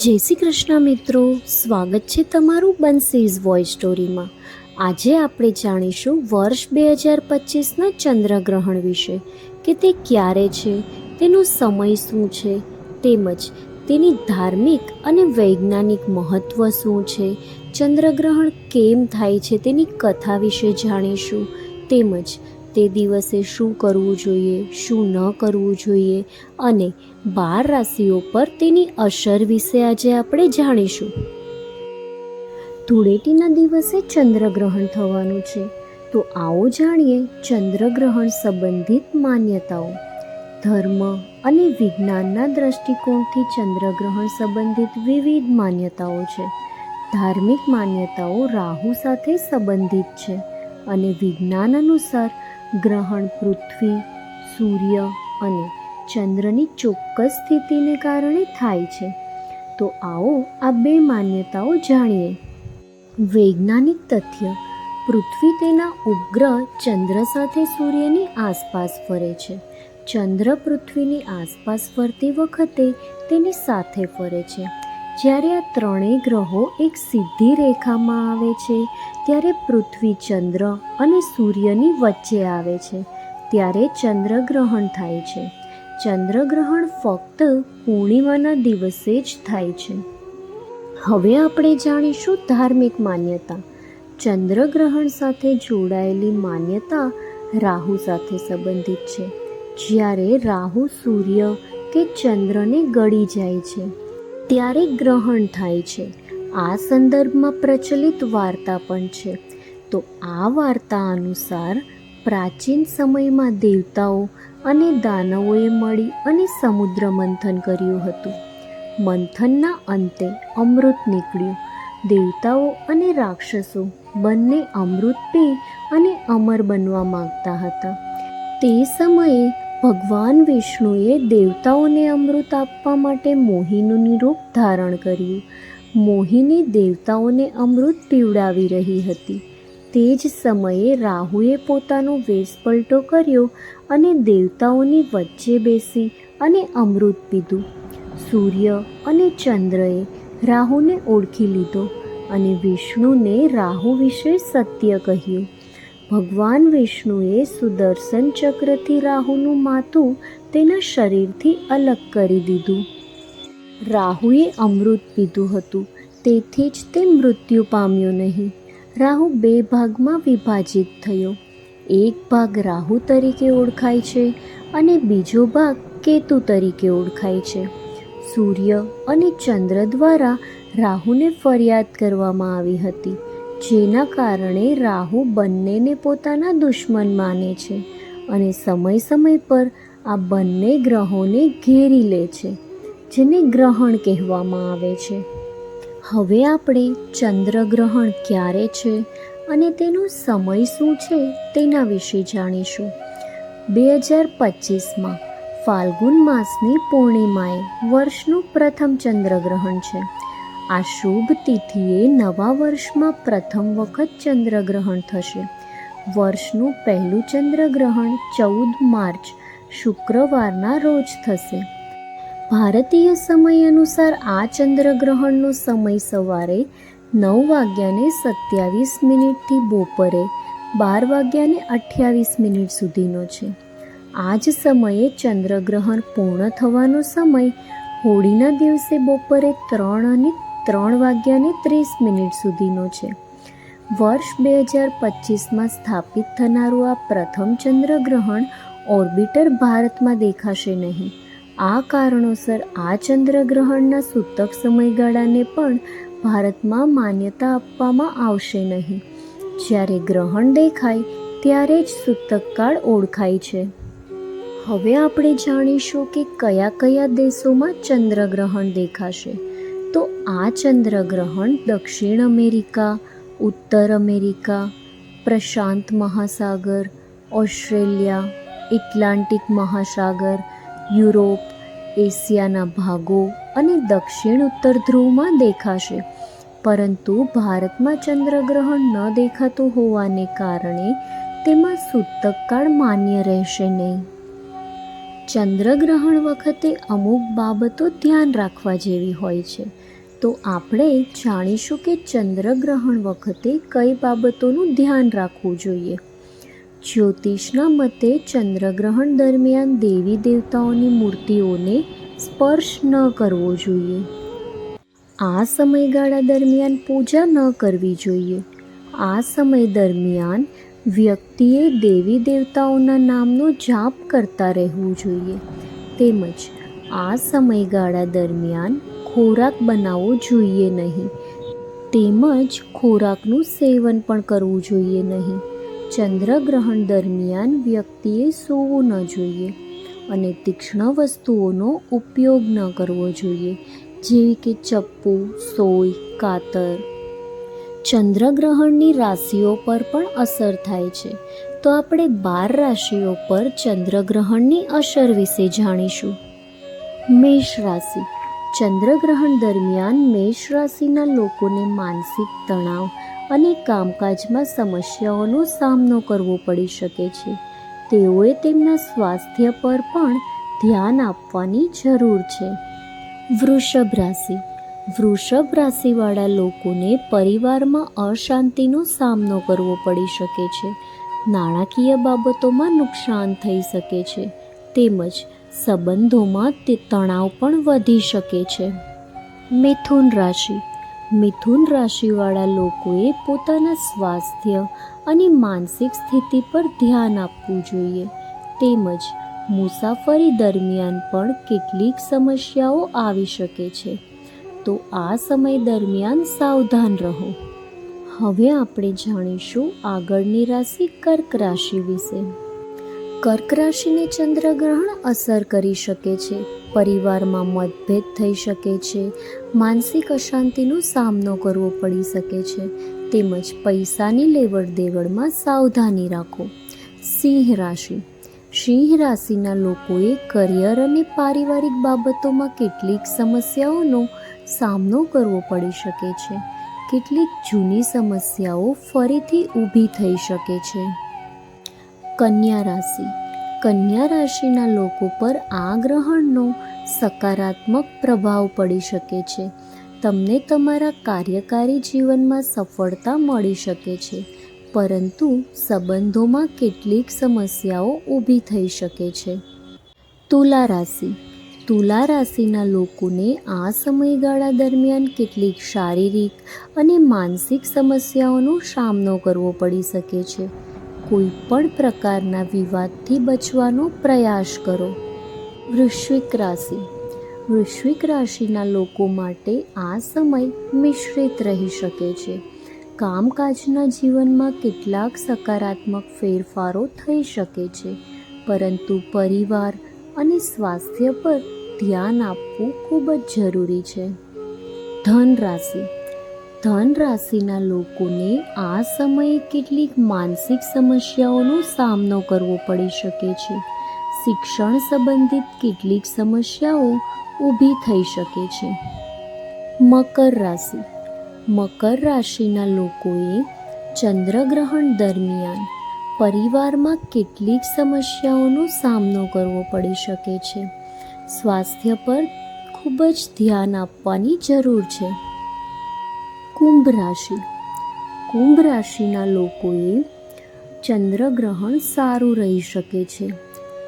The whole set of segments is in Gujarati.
જય શ્રી કૃષ્ણ મિત્રો, સ્વાગત છે તમારું બંસીઝ વોઇસ સ્ટોરીમાં આજે આપણે જાણીશું વર્ષ બે હજાર પચીસના ચંદ્રગ્રહણ વિશે, કે તે ક્યારે છે, તેનો સમય શું છે, તેમજ તેની ધાર્મિક અને વૈજ્ઞાનિક મહત્ત્વ શું છે, ચંદ્રગ્રહણ કેમ થાય છે તેની કથા વિશે જાણીશું, તેમજ તે દિવસે શું કરવું જોઈએ, શું ન કરવું જોઈએ અને બાર રાશિઓ પર તેની અસર વિશે આજે આપણે જાણીશું. ધૂળેટીના દિવસે ચંદ્રગ્રહણ થવાનું છે. તો આવો જાણીએ ચંદ્રગ્રહણ સંબંધિત માન્યતાઓ. ધર્મ અને વિજ્ઞાનના દ્રષ્ટિકોણથી ચંદ્રગ્રહણ સંબંધિત વિવિધ માન્યતાઓ છે. ધાર્મિક માન્યતાઓ રાહુ સાથે સંબંધિત છે અને વિજ્ઞાન અનુસાર ગ્રહણ પૃથ્વી, સૂર્ય અને ચંદ્રની ચોક્કસ સ્થિતિને કારણે થાય છે. તો આવો આ બે માન્યતાઓ જાણીએ. વૈજ્ઞાનિક તથ્ય, પૃથ્વી તેના ઉપગ્રહ ચંદ્ર સાથે સૂર્યની આસપાસ ફરે છે. ચંદ્ર પૃથ્વીની આસપાસ ફરતી વખતે તેની સાથે ફરે છે. જ્યારે આ ત્રણેય ગ્રહો એક સીધી રેખામાં આવે છે, ત્યારે પૃથ્વી ચંદ્ર અને સૂર્યની વચ્ચે આવે છે, ત્યારે ચંદ્રગ્રહણ થાય છે. ચંદ્રગ્રહણ ફક્ત પૂર્ણિમાના દિવસે જ થાય છે. હવે આપણે જાણીશું ધાર્મિક માન્યતા. ચંદ્રગ્રહણ સાથે જોડાયેલી માન્યતા રાહુ સાથે સંબંધિત છે. જ્યારે રાહુ સૂર્ય કે ચંદ્રને ગળી જાય છે ત્યારે ગ્રહણ થાય છે. આ સંદર્ભમાં પ્રચલિત વાર્તા પણ છે. તો આ વાર્તા અનુસાર પ્રાચીન સમયમાં દેવતાઓ અને દાનવોએ મળી અને સમુદ્ર મંથન કર્યું હતું. મંથનના અંતે અમૃત નીકળ્યું. દેવતાઓ અને રાક્ષસો બંને અમૃત પી અને અમર બનવા માંગતા હતા. તે સમયે ભગવાન વિષ્ણુએ દેવતાઓને અમૃત આપવા માટે મોહિનીનું રૂપ ધારણ કર્યું. મોહિની દેવતાઓને અમૃત પીવડાવી રહી હતી. તે જ સમયે રાહુએ પોતાનો વેશ પલટો કર્યો અને દેવતાઓની વચ્ચે બેસી અને અમૃત પીધું. સૂર્ય અને ચંદ્રએ રાહુને ઓળખી લીધો અને વિષ્ણુને રાહુ વિશે સત્ય કહ્યું. ભગવાન વિષ્ણુએ સુદર્શન ચક્રથી રાહુનું માથું તેના શરીરથી અલગ કરી દીધું. રાહુએ અમૃત પીધું હતું, તેથી જ તે મૃત્યુ પામ્યો નહીં. રાહુ બે ભાગમાં વિભાજિત થયો. એક ભાગ રાહુ તરીકે ઓળખાય છે અને બીજો ભાગ કેતુ તરીકે ઓળખાય છે. સૂર્ય અને ચંદ્ર દ્વારા રાહુને ફરિયાદ કરવામાં આવી હતી. જેના કારણે રાહુ બંનેને પોતાના દુશ્મન માને છે અને સમય સમય પર આ બંને ગ્રહોને ઘેરી લે છે, જેને ગ્રહણ કહેવામાં આવે છે. હવે આપણે ચંદ્રગ્રહણ ક્યારે છે અને તેનો સમય શું છે તેના વિશે જાણીશું. બે હજાર પચીસમાં ફાલ્ગુન માસની પૂર્ણિમાએ વર્ષનું પ્રથમ ચંદ્રગ્રહણ છે. આ શુભ તિથિએ નવા વર્ષમાં પ્રથમ વખત ચંદ્રગ્રહણ થશે. વર્ષનું પહેલું ચંદ્રગ્રહણ ચૌદ માર્ચ, શુક્રવારના રોજ થશે. ભારતીય સમય અનુસાર આ ચંદ્રગ્રહણનો સમય સવારે નવ વાગ્યાને સત્યાવીસ મિનિટથી બપોરે બાર વાગ્યાને અઠ્યાવીસ મિનિટ સુધીનો છે. આ જ સમયે ચંદ્રગ્રહણ પૂર્ણ થવાનો સમય હોળીના દિવસે બપોરે ત્રણ અને ત્રણ વાગ્યાને ત્રીસ મિનિટ સુધીનો છે. વર્ષ બે હજાર પચીસમાં સ્થાપિત થનારું આ પ્રથમ ચંદ્રગ્રહણ ઓર્બિટર ભારતમાં દેખાશે નહીં. આ કારણોસર આ ચંદ્રગ્રહણના સૂતક સમયગાળાને પણ ભારતમાં માન્યતા આપવામાં આવશે નહીં. જ્યારે ગ્રહણ દેખાય, ત્યારે જ સૂતકકાળ ઓળખાય છે. હવે આપણે જાણીશું કે કયા કયા દેશોમાં ચંદ્રગ્રહણ દેખાશે. તો આ ચંદ્રગ્રહણ દક્ષિણ અમેરિકા, ઉત્તર અમેરિકા, પ્રશાંત મહાસાગર, ઓસ્ટ્રેલિયા, એટલાન્ટિક મહાસાગર, યુરોપ, એશિયાના ભાગો અને દક્ષિણ ઉત્તર ધ્રુવમાં દેખાશે. પરંતુ ભારતમાં ચંદ્રગ્રહણ ન દેખાતું હોવાને કારણે તેમાં સૂતકકાળ માન્ય રહેશે નહીં. ચંદ્રગ્રહણ વખતે અમુક બાબતો ધ્યાન રાખવા જેવી હોય છે. તો આપણે જાણીશું કે ચંદ્રગ્રહણ વખતે કઈ બાબતોનું ધ્યાન રાખવું જોઈએ. જ્યોતિષના મતે ચંદ્રગ્રહણ દરમિયાન દેવી દેવતાઓની મૂર્તિઓને સ્પર્શ ન કરવો જોઈએ. આ સમયગાળા દરમિયાન પૂજા ન કરવી જોઈએ. આ સમય દરમિયાન વ્યક્તિએ દેવી દેવતાઓના નામનો જાપ કરતા રહેવું જોઈએ. તેમજ આ સમયગાળા દરમિયાન ખોરાક બનાવવો જોઈએ નહીં. તેમજ ખોરાકનું સેવન પણ કરવું જોઈએ નહીં. ચંદ્રગ્રહણ દરમિયાન વ્યક્તિએ સૂવું ન જોઈએ અને તીક્ષ્ણ વસ્તુઓનો ઉપયોગ ન કરવો જોઈએ. જેવી કે ચપ્પુ, સોય, કાતર ચંદ્રગ્રહણની રાશિઓ પર પણ અસર થાય છે. તો આપણે બાર રાશિઓ પર ચંદ્રગ્રહણની અસર વિશે જાણીશું. મેષ રાશિ. ચંદ્રગ્રહણ દરમિયાન મેષ રાશિના લોકોને માનસિક તણાવ અને કામકાજમાં સમસ્યાઓનો સામનો કરવો પડી શકે છે. તેઓએ તેમના સ્વાસ્થ્ય પર પણ ધ્યાન આપવાની જરૂર છે. વૃષભ રાશિ. વૃષભ રાશિવાળા લોકોને પરિવારમાં અશાંતિનો સામનો કરવો પડી શકે છે. નાણાકીય બાબતોમાં નુકસાન થઈ શકે છે. તેમજ સંબંધોમાં તે તણાવ પણ વધી શકે છે. મિથુન રાશિ. મિથુન રાશિવાળા લોકોએ પોતાના સ્વાસ્થ્ય અને માનસિક સ્થિતિ પર ધ્યાન આપવું જોઈએ. તેમજ મુસાફરી દરમિયાન પણ કેટલીક સમસ્યાઓ આવી શકે છે. તો આ સમય દરમિયાન સાવધાન રહો. હવે આપણે જાણીશું આગળની રાશિ કર્ક રાશિ વિશે. કર્ક રાશિને ચંદ્રગ્રહણ અસર કરી શકે છે, પરિવારમાં મતભેદ થઈ શકે છે, માનસિક અશાંતિનો સામનો કરવો પડી શકે છે, તેમજ પૈસાની લેવડ દેવડમાં સાવધાની રાખો. સિંહ રાશિ. સિંહ રાશિના લોકોએ કરિયર અને પારિવારિક બાબતોમાં કેટલીક સમસ્યાઓનો સામનો કરવો પડી શકે છે. કેટલીક જૂની સમસ્યાઓ ફરીથી ઊભી થઈ શકે છે. કન્યા રાશિ. કન્યા રાશિના લોકો પર આ ગ્રહણનો સકારાત્મક પ્રભાવ પડી શકે છે. તમને તમારા કાર્યકારી જીવનમાં સફળતા મળી શકે છે. પરંતુ સંબંધોમાં કેટલીક સમસ્યાઓ ઊભી થઈ શકે છે. તુલા રાશિ. તુલા રાશિના લોકોને આ સમયગાળા દરમિયાન કેટલીક શારીરિક અને માનસિક સમસ્યાઓનો સામનો કરવો પડી શકે છે. કોઈ પણ પ્રકારના વિવાદથી બચવાનો પ્રયાસ કરો. વૃશ્વિક રાશિ. વૃશ્વિક રાશિના લોકો માટે આ સમય મિશ્રિત રહી શકે છે. કામકાજના જીવનમાં કેટલાક સકારાત્મક ફેરફારો થઈ શકે છે. પરંતુ પરિવાર અને સ્વાસ્થ્ય પર ધ્યાન આપવું ખૂબ જ જરૂરી છે. ધન રાશિ ધન રાશિના લોકોને આ સમયે કેટલીક માનસિક સમસ્યાઓનો સામનો કરવો પડી શકે છે. શિક્ષણ સંબંધિત કેટલીક સમસ્યાઓ ઊભી થઈ શકે છે. મકર રાશિ. મકર રાશિના લોકોએ ચંદ્રગ્રહણ દરમિયાન પરિવારમાં કેટલીક સમસ્યાઓનો સામનો કરવો પડી શકે છે. સ્વાસ્થ્ય પર ખૂબ જ ધ્યાન આપવાની જરૂર છે. કુંભ રાશિ. કુંભ રાશિના લોકોએ ચંદ્રગ્રહણ સારું રહી શકે છે.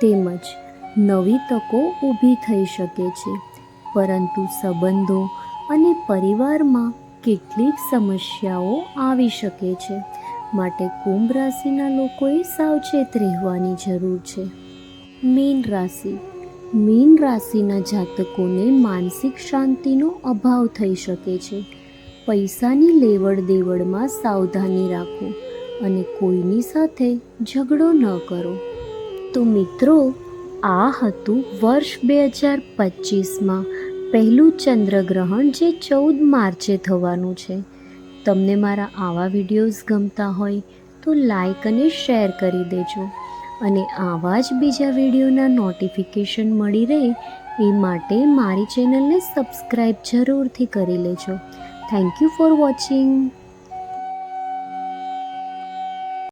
તેમજ નવી તકો ઊભી થઈ શકે છે. પરંતુ સંબંધો અને પરિવારમાં કેટલીક સમસ્યાઓ આવી શકે છે. માટે કુંભ રાશિના લોકોએ સાવચેત રહેવાની જરૂર છે. મીન રાશિ. મીન રાશિના જાતકોને માનસિક શાંતિનો અભાવ થઈ શકે છે. પૈસાની લેવડ દેવડમાં સાવધાની રાખો અને કોઈની સાથે ઝઘડો ન કરો. તો મિત્રો, આ હતું વર્ષ બે હજાર પચીસમાં પહેલું ચંદ્રગ્રહણ જે ચૌદ માર્ચે થવાનું છે. તમને મારા આવા વિડીયોઝ ગમતા હોય તો લાઈક અને શેર કરી દેજો. અને આવા જ બીજા વિડીયોના નોટિફિકેશન મળી રહે એ માટે મારી ચેનલને સબસ્ક્રાઈબ જરૂરથી કરી લેજો. Thank you for watching